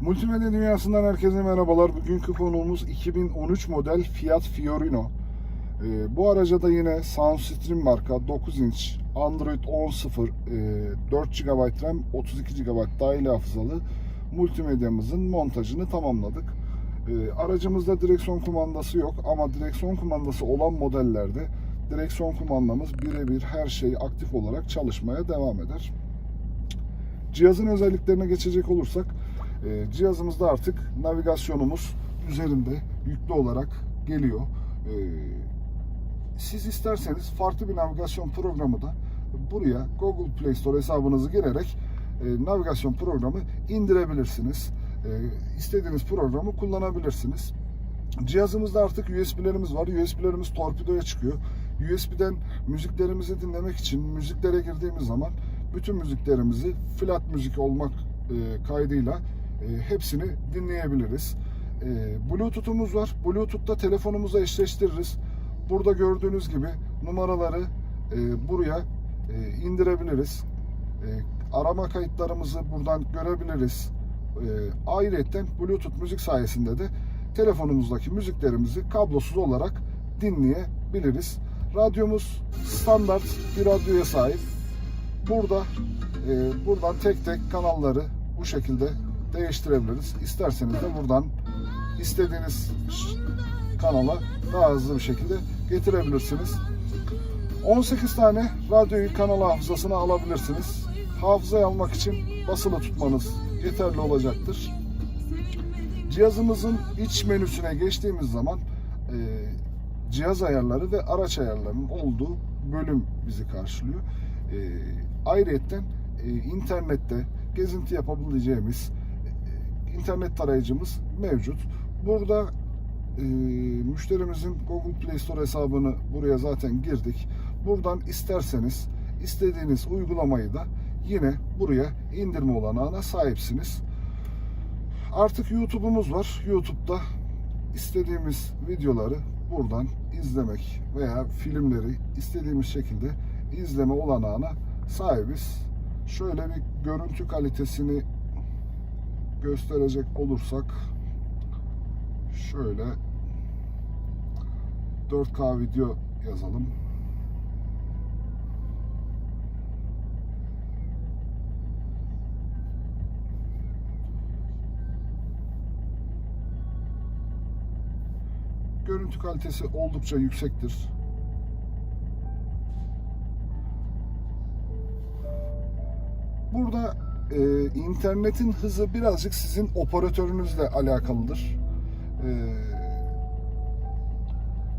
Multimedya dünyasından herkese merhabalar. Bugünkü konuğumuz 2013 model Fiat Fiorino. Ee, bu araca da yine Soundstream marka 9 inç Android 10.0 e, 4 GB RAM 32 GB dahili hafızalı multimedyamızın montajını tamamladık. Ee, aracımızda direksiyon kumandası yok ama direksiyon kumandası olan modellerde direksiyon kumandamız birebir her şey aktif olarak çalışmaya devam eder. Cihazın özelliklerine geçecek olursak e, cihazımızda artık navigasyonumuz üzerinde yüklü olarak geliyor. E, siz isterseniz farklı bir navigasyon programı da buraya Google Play Store hesabınızı girerek e, navigasyon programı indirebilirsiniz. E, istediğiniz programı kullanabilirsiniz. Cihazımızda artık USB'lerimiz var. USB'lerimiz torpidoya çıkıyor. USB'den müziklerimizi dinlemek için müziklere girdiğimiz zaman bütün müziklerimizi flat müzik olmak e, kaydıyla hepsini dinleyebiliriz. E, Bluetooth'umuz var. Bluetooth'ta telefonumuza eşleştiririz. Burada gördüğünüz gibi numaraları e, buraya e, indirebiliriz. E, arama kayıtlarımızı buradan görebiliriz. E, ayrıca Bluetooth müzik sayesinde de telefonumuzdaki müziklerimizi kablosuz olarak dinleyebiliriz. Radyomuz standart bir radyoya sahip. Burada e, buradan tek tek kanalları bu şekilde değiştirebiliriz. İsterseniz de buradan istediğiniz kanala daha hızlı bir şekilde getirebilirsiniz. 18 tane radyoyu kanal hafızasına alabilirsiniz. Hafızayı almak için basılı tutmanız yeterli olacaktır. Cihazımızın iç menüsüne geçtiğimiz zaman e, cihaz ayarları ve araç ayarlarının olduğu bölüm bizi karşılıyor. E, ayrıyetten e, internette gezinti yapabileceğimiz internet tarayıcımız mevcut. Burada e, müşterimizin Google Play Store hesabını buraya zaten girdik. Buradan isterseniz istediğiniz uygulamayı da yine buraya indirme olanağına sahipsiniz. Artık YouTube'umuz var. YouTube'da istediğimiz videoları buradan izlemek veya filmleri istediğimiz şekilde izleme olanağına sahibiz. Şöyle bir görüntü kalitesini gösterecek olursak şöyle 4K video yazalım. Görüntü kalitesi oldukça yüksektir. Burada e, internetin hızı birazcık sizin operatörünüzle alakalıdır. E,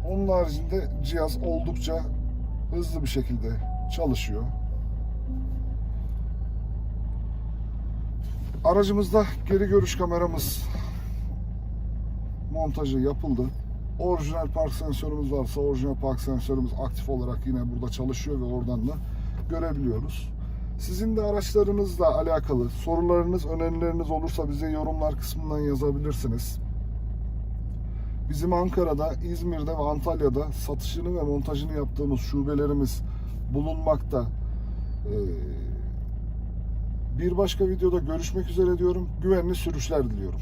onun haricinde cihaz oldukça hızlı bir şekilde çalışıyor. Aracımızda geri görüş kameramız montajı yapıldı. Orijinal park sensörümüz varsa orijinal park sensörümüz aktif olarak yine burada çalışıyor ve oradan da görebiliyoruz. Sizin de araçlarınızla alakalı sorularınız, önerileriniz olursa bize yorumlar kısmından yazabilirsiniz. Bizim Ankara'da, İzmir'de ve Antalya'da satışını ve montajını yaptığımız şubelerimiz bulunmakta. Ee, bir başka videoda görüşmek üzere diyorum. Güvenli sürüşler diliyorum.